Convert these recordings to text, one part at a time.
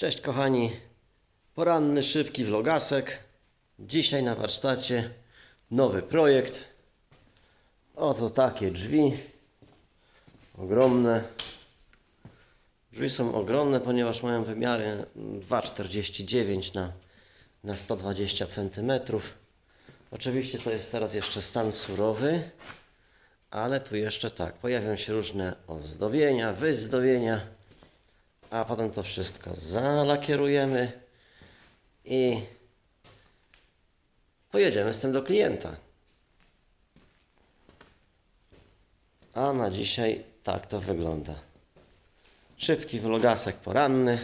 Cześć kochani, poranny, szybki vlogasek. Dzisiaj na warsztacie nowy projekt. Oto takie drzwi, ogromne. Drzwi są ogromne, ponieważ mają wymiary 2,49 na, na 120 cm. Oczywiście to jest teraz jeszcze stan surowy, ale tu jeszcze tak, pojawią się różne ozdobienia, wyzdobienia a potem to wszystko zalakierujemy i pojedziemy z tym do klienta. A na dzisiaj tak to wygląda. Szybki vlogasek poranny.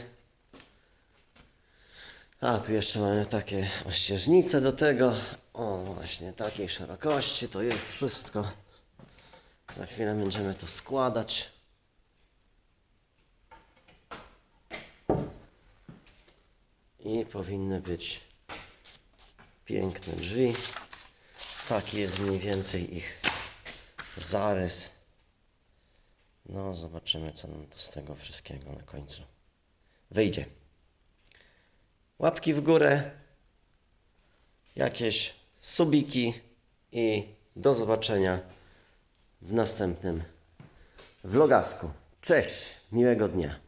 A tu jeszcze mamy takie ościeżnice do tego. O, właśnie takiej szerokości to jest wszystko. Za chwilę będziemy to składać. I powinny być piękne drzwi. Taki jest mniej więcej ich zarys. No, zobaczymy, co nam to z tego wszystkiego na końcu wyjdzie. Łapki w górę, jakieś subiki i do zobaczenia w następnym vlogasku. Cześć, miłego dnia.